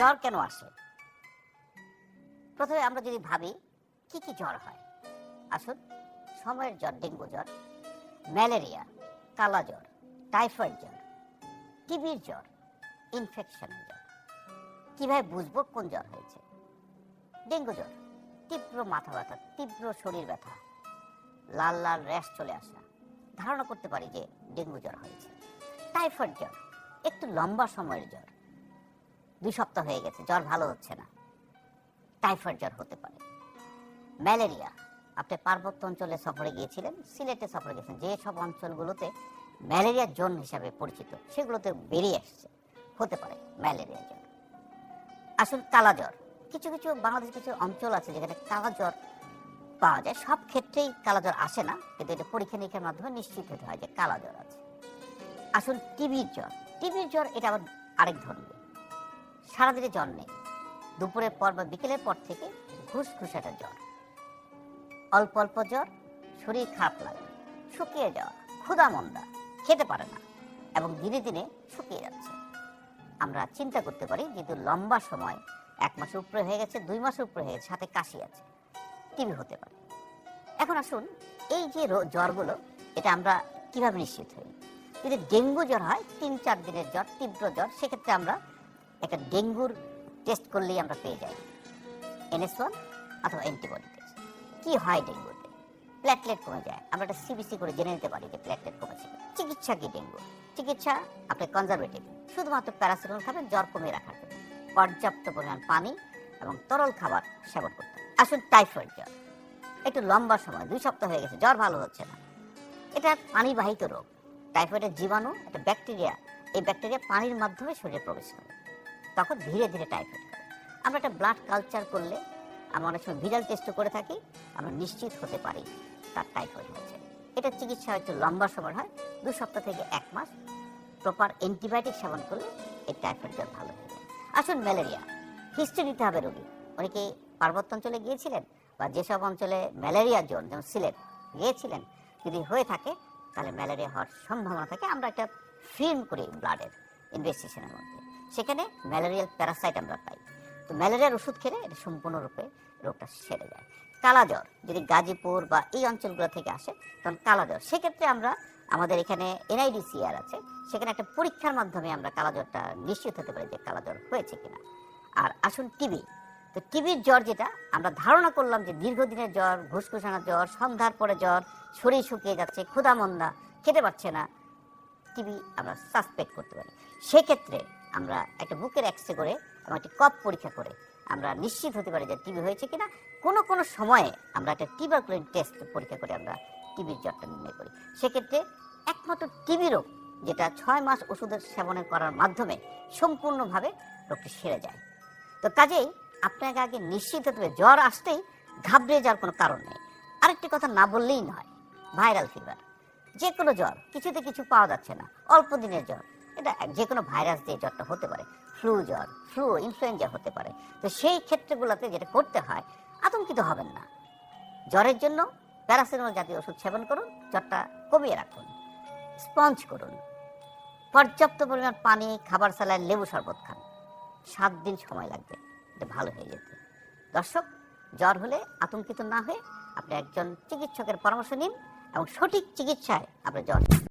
জ্বর কেন আসে? প্রথমে আমরা যদি ভাবি, কি কি জ্বর হয়? আসুন, সময়ের জ্বর, ডেঙ্গু জ্বর, ম্যালেরিয়া, কালা জ্বর, টাইফয়েড জ্বর, টিবির জ্বর ইনফেকশনের জ্বর। কীভাবে বুঝব কোন জ্বর হয়েছে? ডেঙ্গু জ্বর, তীব্র মাথা ব্যথা, তীব্র শরীর ব্যথা, লাল লাল র্যাশ চলে আসা। ধারণা করতে পারি যে ডেঙ্গু জ্বর হয়েছে। টাইফয়েড জ্বর, একটু লম্বা সময়ের জ্বর দুই সপ্তাহ হয়ে গেছে, জ্বর ভালো হচ্ছে না। টাইফয়েড জ্বর হতে পারে। ম্যালেরিয়া, আপনি পার্বত্য অঞ্চলে সফরে গিয়েছিলেন, সিলেটে সফরে গেছেন যে সব অঞ্চলগুলোতে ম্যালেরিয়া জোন হিসাবে পরিচিত, সেগুলোতে বেরিয়ে আসছে হতে পারে ম্যালেরিয়া জ্বর আসুন, কালা জ্বর। কিছু কিছু বাংলাদেশের কিছু অঞ্চল আছে যেখানে কালা জ্বর পাওয়া যায়। সব ক্ষেত্রেই কালা জ্বর আসে না, কিন্তু এটা পরীক্ষা নিরীক্ষার মাধ্যমে নিশ্চিত হতে হয় যে কালা জ্বর আছে। আসুন, টিবির জ্বর। টিবির জ্বর, এটা আবার আরেক ধরনের। সারাদিনে জ্বর নেই। দুপুরের পর বা বিকেলের পর থেকে ঘুষ ঘুষ একটা জ্বর। অল্প অল্প জ্বর, শরীর খারাপ লাগে, শুকিয়ে যাওয়া, ক্ষুধা মন্দা, খেতে পারে না এবং দিনে দিনে শুকিয়ে যাচ্ছে। আমরা চিন্তা করতে পারি যেহেতু লম্বা সময়, এক মাসের উপরে হয়ে গেছে, দুই মাসের উপরে হয়ে গেছে সাথে কাশি আছে। টিবি হতে পারে। এখন আসুন, এই যে জ্বরগুলো, এটা আমরা কীভাবে নিশ্চিত হই? যদি ডেঙ্গু জ্বর হয়, তিন চার দিনের জ্বর, তীব্র জ্বর, সেক্ষেত্রে আমরা একটা ডেঙ্গুর টেস্ট করলেই আমরা পেয়ে যাই। এনএস ওয়ান অথবা অ্যান্টিবডি টেস্ট কি হয় ডেঙ্গুতে? প্ল্যাটলেট কমে যায়। আমরা একটা সিবিসি করে জেনে নিতে পারি যে প্ল্যাটলেট কমেছে চিকিৎসা কি ডেঙ্গু? চিকিৎসা আপনি কনজারভেটিভ শুধুমাত্র প্যারাসিটামল খাবেন, জ্বর কমিয়ে রাখার জন্য। পর্যাপ্ত পরিমাণ পানি এবং তরল খাবার সেবন করতে। আসুন টাইফয়েড জ্বর। একটু লম্বা সময়, দুই সপ্তাহ হয়ে গেছে, জ্বর ভালো হচ্ছে না। এটা পানিবাহিত রোগ। টাইফয়েডের জীবাণু, একটা ব্যাকটেরিয়া এই ব্যাকটেরিয়া পানির মাধ্যমে শরীরে প্রবেশ করে। তখন ধীরে ধীরে টাইফয়েড করে আমরা একটা ব্লাড কালচার করলে আমরা অনেক সময় ভিরাল টেস্টও করে থাকি, আমরা নিশ্চিত হতে পারি তার টাইফয়েড হয়েছে এটা চিকিৎসা একটু লম্বা সময় হয়, দু সপ্তাহ থেকে এক মাস। প্রপার অ্যান্টিবায়োটিক সেবন করলে এই টাইফয়েড জ্বর ভালো হয়ে যায় আসুন ম্যালেরিয়া হিস্ট্রি নিতে হবে রোগী। অনেকে পার্বত্য অঞ্চলে গিয়েছিলেন বা যেসব অঞ্চলে ম্যালেরিয়া জোন, যেমন সিলেট, গিয়েছিলেন। যদি হয়ে থাকে, তাহলে ম্যালেরিয়া হওয়ার সম্ভাবনা থাকে। আমরা একটা ফিল্ম করি ব্লাডের ইনভেস্টিগেশনের মধ্যে। সেখানে ম্যালেরিয়াল প্যারাসাইট আমরা পাই। তো ম্যালেরিয়ার ওষুধ খেলে এটা সম্পূর্ণরূপে রোগটা সেরে যায়। কালা জ্বর যদি গাজীপুর বা এই অঞ্চলগুলো থেকে আসে, তখন কালা জ্বর। সেক্ষেত্রে আমরা, আমাদের এখানে এনআইডিসিআর আছে, সেখানে একটা পরীক্ষার মাধ্যমে আমরা কালা জ্বরটা নিশ্চিত হতে পারি যে কালা জ্বর হয়েছে কিনা। আর আসুন টিবি। তো টিবির জ্বর যেটা, আমরা ধারণা করলাম যে দীর্ঘদিনের জ্বর ঘুসঘুসানোর জ্বর, সন্ধ্যার পরে জ্বর, শরীর শুকিয়ে যাচ্ছে, ক্ষুধা মন্দা, খেতে পারছে না, টিবি আমরা সাসপেক্ট করতে পারি। সেক্ষেত্রে আমরা একটা বুকের এক্সরে করে এবং একটি কপ পরীক্ষা করে আমরা নিশ্চিত হতে পারি যে টিবি হয়েছে কিনা। কোনো কোনো সময়ে আমরা একটা টিবারকুলিন টেস্ট পরীক্ষা করে আমরা টিবির জ্বরটা নির্ণয় করি। সেক্ষেত্রে একমাত্র টিবি রোগ যেটা ছয় মাস ওষুধের সেবনে করার মাধ্যমে সম্পূর্ণভাবে রোগটি সেরে যায়। তো কাজেই আপনাকে আগে নিশ্চিত হতে হবে, জ্বর আসতেই ঘাবড়ে যাওয়ার কোনো কারণ নেই। আরেকটি কথা না বললেই নয় ভাইরাল ফিভার যে কোনো জ্বর, কিছুতে কিছু পাওয়া যাচ্ছে না, অল্প দিনের জ্বর। এটা যে কোনো ভাইরাস দিয়ে জ্বরটা হতে পারে ফ্লু জ্বর ফ্লু ইনফ্লুয়েঞ্জা হতে পারে। তো সেই ক্ষেত্রগুলোতে যেটা করতে হয়, আতঙ্কিত হবেন না। জ্বরের জন্য প্যারাসিটামল জাতীয় ওষুধ সেবন করুন, জ্বরটা কমিয়ে রাখুন। স্পঞ্জ করুন। পর্যাপ্ত পরিমাণ পানি, খাবার সালায় লেবু শরবত খান। সাত দিন সময় লাগবে, এটা ভালো হয়ে যেতে। দর্শক, জ্বর হলে আতঙ্কিত না হয়ে আপনি একজন চিকিৎসকের পরামর্শ নিন এবং সঠিক চিকিৎসায় আপনার জ্বর